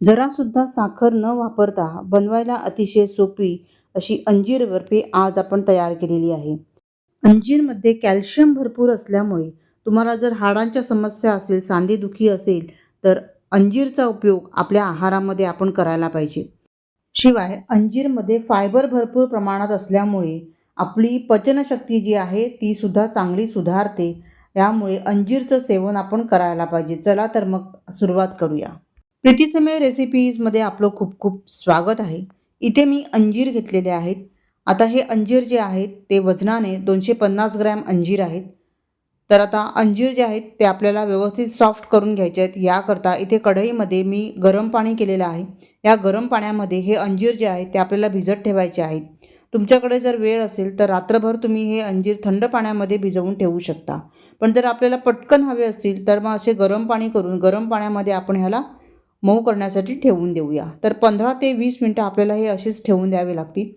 जरासुद्धा साखर न वापरता बनवायला अतिशय सोपी अशी अंजीर बर्फी आज आपण तयार केलेली आहे. अंजीरमध्ये कॅल्शियम भरपूर असल्यामुळे तुम्हाला जर हाडांच्या समस्या असेल सांधेदुखी असेल तर अंजीरचा उपयोग आपल्या आहारामध्ये आपण करायला पाहिजे. शिवाय अंजीरमध्ये फायबर भरपूर प्रमाणात असल्यामुळे आपली पचनशक्ती जी आहे ती सुद्धा चांगली सुधारते. यामुळे अंजीरचं सेवन आपण करायला पाहिजे. चला तर मग सुरुवात करूया. प्रीतीसमय रेसिपीजमध्ये आपलं खूप खूप स्वागत आहे. इथे मी अंजीर घेतलेले आहेत. आता हे अंजीर जे आहेत ते वजनाने दोनशे पन्नास ग्रॅम अंजीर आहेत. तर आता अंजीर जे आहेत ते आपल्याला व्यवस्थित सॉफ्ट करून घ्यायचे आहेत. याकरता इथे कढईमध्ये मी गरम पाणी केलेलं आहे. या गरम पाण्यामध्ये हे अंजीर जे आहेत ते आपल्याला भिजत ठेवायचे आहेत. तुमच्याकडे जर वेळ असेल तर रात्रभर तुम्ही हे अंजीर थंड पाण्यामध्ये भिजवून ठेवू शकता. पण जर आपल्याला पटकन हवे असतील तर मग असे गरम पाणी करून गरम पाण्यामध्ये आपण ह्याला मऊ करण्यासाठी ठेवून देऊया. तर पंधरा ते वीस मिनटं आपल्याला हे असेच ठेवून द्यावे लागतील.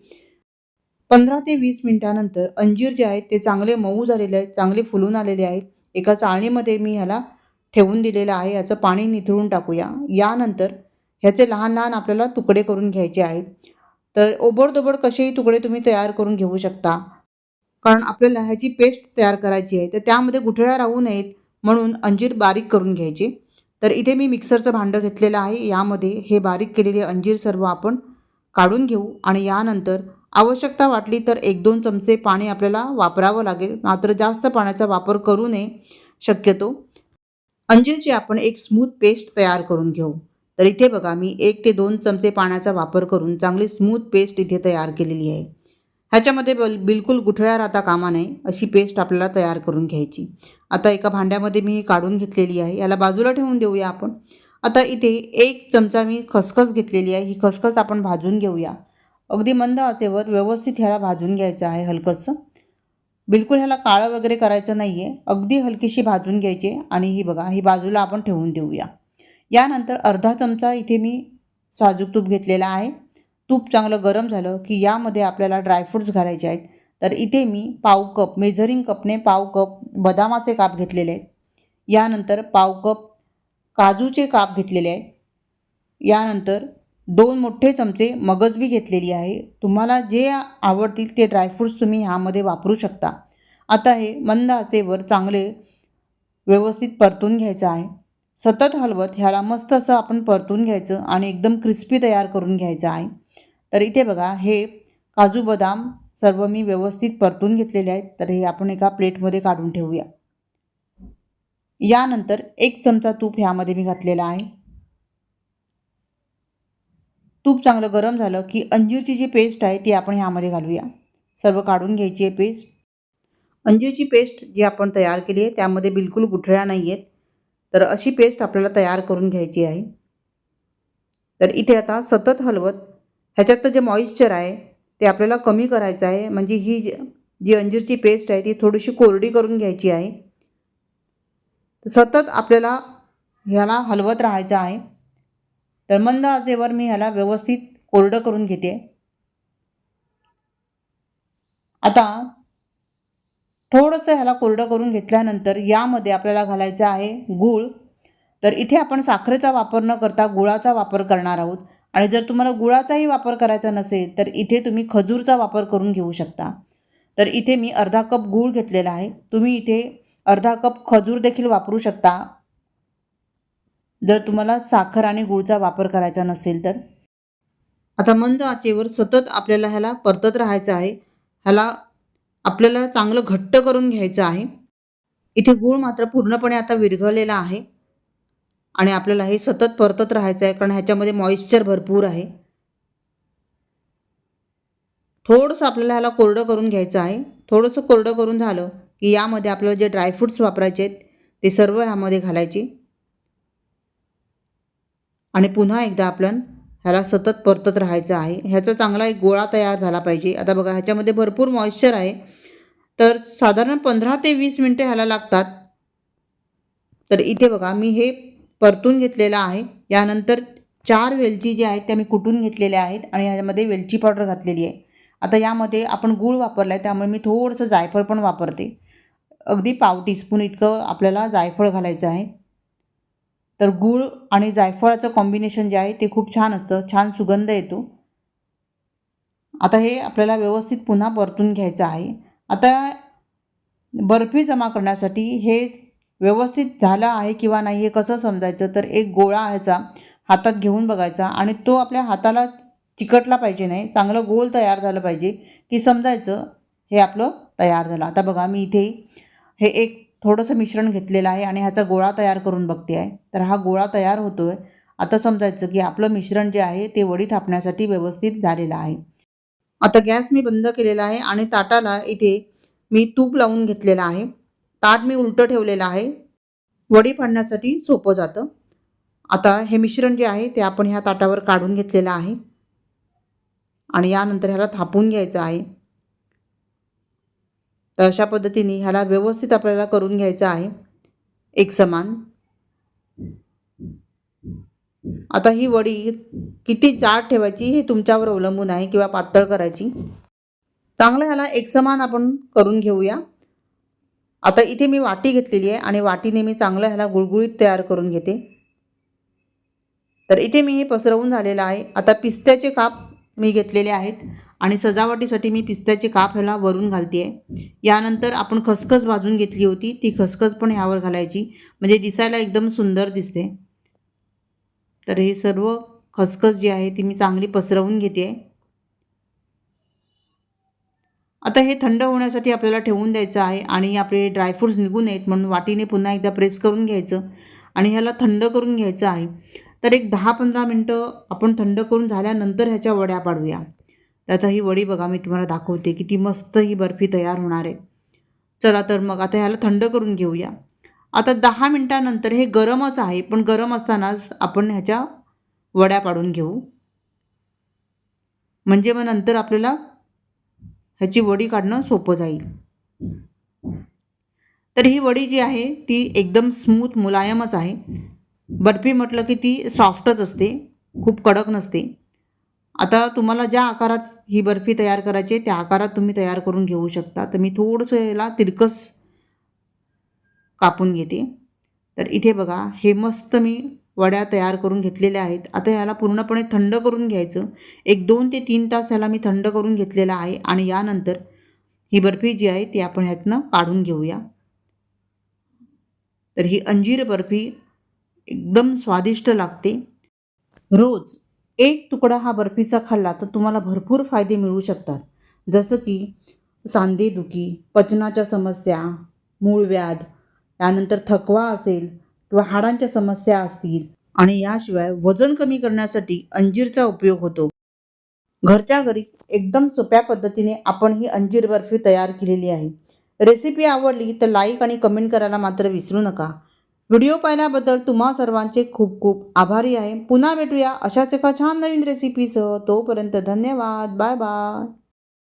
पंधरा ते वीस मिनटानंतर अंजीर जे आहेत ते चांगले मऊ झालेले आहेत चांगले फुलून आलेले आहेत. एका चाळणीमध्ये मी ह्याला ठेवून दिलेलं आहे. याचं पाणी निथळून टाकूया. यानंतर ह्याचे लहान लहान आपल्याला तुकडे करून घ्यायचे आहेत. तर ओबडधोबड कसेही तुकडे तुम्ही तयार करून घेऊ शकता. कारण आपल्याला ह्याची पेस्ट तयार करायची आहे. तर त्यामध्ये गुठळ्या राहू नयेत म्हणून अंजीर बारीक करून घ्यायचे. तर इथे मी मिक्सरचं भांडं घेतलेलं आहे. यामध्ये हे बारीक केलेले अंजीर सर्व आपण काढून घेऊ आणि यानंतर आवश्यकता वाटली तर एक दोन चमचे पाणी आपल्याला वापरावं लागेल. मात्र जास्त पाण्याचा वापर करू नये शक्यतो. अंजीरची आपण एक स्मूथ पेस्ट तयार करून घेऊ. तर इथे बघा मी एक ते दोन चमचे पाण्याचा वापर करून चांगली स्मूथ पेस्ट इथे तयार केलेली आहे. ह्याच्यामध्ये बल बिलकुल गुठळ्या राहता कामा नये अशी पेस्ट आपल्याला तयार करून घ्यायची. आता एका भांड्यामध्ये मी काढून घेतलेली आहे याला बाजूला ठेवून देऊया आपण. आता इथे एक चमचा मी खसखस घेतलेली आहे ही खसखस आपण भाजून घेऊया. अगदी मंद आचेवर व्यवस्थित ह्याला भाजून घ्यायचं आहे हलकंसं. बिलकुल ह्याला काळं वगैरे करायचं नाही आहे अगदी हलकीशी भाजून घ्यायची आणि ही बघा ही बाजूला आपण ठेवून देऊया. यानंतर अर्धा चमचा इथे मी साजूक तूप घेतलेला आहे. तूप चांगलं गरम झालं की यामध्ये आपल्याला ड्रायफ्रूट्स घालायचे आहेत. तर इथे मी पाव कप मेझरिंग कपने पाव कप बदामाचे काप घेतलेले आहेत. यानंतर पाव कप काजूचे काप घेतलेले आहेत. यानंतर दोन मोठे चमचे मगजबी घेतलेली आहे. तुम्हाला जे आवडतील ते ड्रायफ्रूट्स तुम्ही ह्यामध्ये वापरू शकता. आता हे मंद आचेवर चांगले व्यवस्थित परतून घ्यायचं आहे. सतत हलवत ह्याला मस्त असं आपण परतून घ्यायचं आणि एकदम क्रिस्पी तयार करून घ्यायचं आहे. तर इथे बघा हे काजू बदाम सर्व मी व्यवस्थित परतून घेतलेले आहेत. तर हे आपण एका प्लेटमध्ये काढून ठेवूया. यानंतर एक चमचा तूप ह्यामध्ये मी घातलेला आहे. तूप चांगलं गरम झालं की अंजीरची जी पेस्ट आहे ती आपण ह्यामध्ये घालूया. सर्व काढून घ्यायची आहे पेस्ट. अंजीरची पेस्ट जी आपण तयार केली आहे त्यामध्ये बिलकुल गुठळ्या नाही आहेत. तर अशी पेस्ट आपल्याला तयार करून घ्यायची आहे. तर इथे आता सतत हलवत ह्याच्यात जे मॉइश्चर आहे ते आपल्याला कमी करायचं आहे. म्हणजे ही जी अंजीरची पेस्ट आहे ती थोडीशी कोरडी करून घ्यायची आहे. सतत आपल्याला ह्याला हलवत राहायचं आहे. तर मंद आजेवर मी ह्याला व्यवस्थित कोरडं करून घेते. आता थोडंसं ह्याला कोरडं करून घेतल्यानंतर यामध्ये आपल्याला घालायचं आहे गूळ. तर इथे आपण साखरेचा वापर न करता गुळाचा वापर करणार आहोत. आणि जर तुम्हाला गुळाचाही वापर करायचा नसेल तर इथे तुम्ही खजूरचा वापर करून घेऊ शकता. तर इथे मी अर्धा कप गूळ घेतलेला आहे. तुम्ही इथे अर्धा कप खजूर देखील वापरू शकता. जर तुम्हाला साखर आणि गुळचा वापर करायचा नसेल तर. आता मंद आचेवर सतत आपल्याला ह्याला परतत राहायचं आहे. ह्याला आपल्याला चांगलं घट्ट करून घ्यायचं आहे. इथे गूळ मात्र पूर्णपणे आता विरघळलेला आहे. आणि आपल्याला हे सतत परतत राहायचं आहे कारण ह्याच्यामध्ये मॉइश्चर भरपूर आहे. थोडंसं आपल्याला ह्याला कोरडं करून घ्यायचं आहे. थोडंसं कोरडं करून झालं की यामध्ये आपल्याला जे ड्रायफ्रूट्स वापरायचे आहेत ते सर्व ह्यामध्ये घालायचे. आणि पुन्हा एकदा आपण ह्याला सतत परतत राहायचं आहे. ह्याचा चांगला एक गोळा तयार झाला पाहिजे. आता बघा ह्याच्यामध्ये भरपूर मॉइश्चर आहे. तर साधारण पंधरा ते वीस मिनटं ह्याला लागतात. तर इथे बघा मी हे परतून घेतलेला आहे. यानंतर चार वेलची जी आहेत त्या मी कुटून घेतलेल्या आहेत आणि ह्याच्यामध्ये वेलची पावडर घातलेली आहे. आता यामध्ये आपण गूळ वापरला आहे त्यामुळे मी थोडंसं जायफळ पण वापरते. अगदी पाव टीस्पून इतकं आपल्याला जायफळ घालायचं आहे. तर गूळ आणि जायफळाचं कॉम्बिनेशन जे आहे ते खूप छान असतं छान सुगंध येतो. आता हे आपल्याला व्यवस्थित पुन्हा परतून घ्यायचं आहे. आता बर्फी जमा करण्यासाठी हे व्यवस्थित झालं आहे किंवा नाही हे कसं समजायचं? तर एक गोळा ह्याचा हातात घेऊन बघायचा आणि तो आपल्या हाताला चिकटला पाहिजे नाही. चांगलं गोल तयार झालं पाहिजे की समजायचं हे आपलं तयार झालं. आता बघा मी इथे हे एक थोडंसं मिश्रण घेतलेलं आहे आणि ह्याचा गोळा तयार करून बघते आहे तर हा गोळा तयार होतो आहे आता समजायचं की आपलं मिश्रण जे आहे ते वडी थापण्यासाठी व्यवस्थित झालेलं आहे. आता गॅस मी बंद केलेला आहे आणि ताटाला इथे मी तूप लावून घेतलेलं आहे. ताट मी उलटं ठेवलेलं आहे. वडी पाडण्यासाठी सोपं जातं. आता हे मिश्रण जे आहे ते आपण ह्या ताटावर काढून घेतलेलं आहे. आणि यानंतर ह्याला थापून घ्यायचं आहे. तर अशा पद्धतीने ह्याला व्यवस्थित आपल्याला करून घ्यायचं आहे. एक समान. आता ही वडी किती जाड ठेवायची हे तुमच्यावर अवलंबून आहे किंवा पातळ करायची. चांगलं ह्याला एकसमान आपण करून घेऊया. आता इथे मी वाटी घेतलेली आहे आणि वाटीने मी चांगलं ह्याला गुळगुळीत तयार करून घेते. तर इथे मी हे पसरवून झालेलं आहे. आता पिस्त्याचे काप मी घेतलेले आहेत आणि सजावटीसाठी मी पिस्त्याचे काप ह्याला वरून घालते आहे यानंतर आपण खसखस भाजून घेतली होती. ती खसखस पण ह्यावर घालायची. म्हणजे दिसायला एकदम सुंदर दिसते. तर हे सर्व खसखस जी आहे ती मी चांगली पसरवून घेते आहे आता हे थंड होण्यासाठी आपल्याला ठेवून द्यायचं आहे आणि आपले ड्रायफ्रूट्स निघू नयेत म्हणून वाटीने पुन्हा एकदा प्रेस करून घ्यायचं आणि ह्याला थंड करून घ्यायचं आहे. तर एक दहा पंधरा मिनटं आपण थंड करून झाल्यानंतर ह्याच्या वड्या पाडूया. आता ही वडी बघा मी तुम्हाला दाखवते की ती मस्त ही बर्फी तयार होणार आहे. चला तर मग आता ह्याला थंड करून घेऊया. आता दहा मिनटानंतर हे गरमच आहे पण गरम असतानाच आपण ह्याच्या वड्या पाडून घेऊ. म्हणजे मग नंतर आपल्याला ह्याची वडी काढणं सोपं जाईल. तर ही वडी जी आहे ती एकदम स्मूथ मुलायमच आहे. बर्फी म्हटलं की ती सॉफ्टच असते खूप कडक नसते. आता तुम्हाला ज्या आकारात ही बर्फी तयार करायची आहे त्या आकारात तुम्ही तयार करून घेऊ शकता. तर मी थोडंसं याला तिरकस कापून घेते. तर इथे बघा हे मस्त मी वड्या तयार करून घेतलेल्या आहेत. आता ह्याला पूर्णपणे थंड करून घ्यायचं. एक दोन ते तीन तास ह्याला मी थंड करून घेतलेला आहे आणि यानंतर ही बर्फी जी आहे ती आपण ह्यातनं काढून घेऊया. तर ही अंजीर बर्फी एकदम स्वादिष्ट लागते. रोज एक तुकडा हा बर्फीचा खाल्ला तर तुम्हाला भरपूर फायदे मिळू शकतात. जसं की सांधेदुखी पचनाच्या समस्या मूळव्याध त्यानंतर थकवा असेल किंवा हाडांच्या समस्या असतील आणि याशिवाय वजन कमी करण्यासाठी अंजीरचा उपयोग होतो. घरच्या घरी एकदम सोप्या पद्धतीने आपण ही अंजीर बर्फी तयार केलेली आहे. रेसिपी आवडली तर लाईक आणि कमेंट करायला मात्र विसरू नका. व्हिडिओ पाहिल्याबद्दल तुम्हा सर्वांचे खूप खूप आभारी आहे. पुन्हा भेटूया अशाच एका छान नवीन रेसिपीसह. तोपर्यंत धन्यवाद. Bye bye.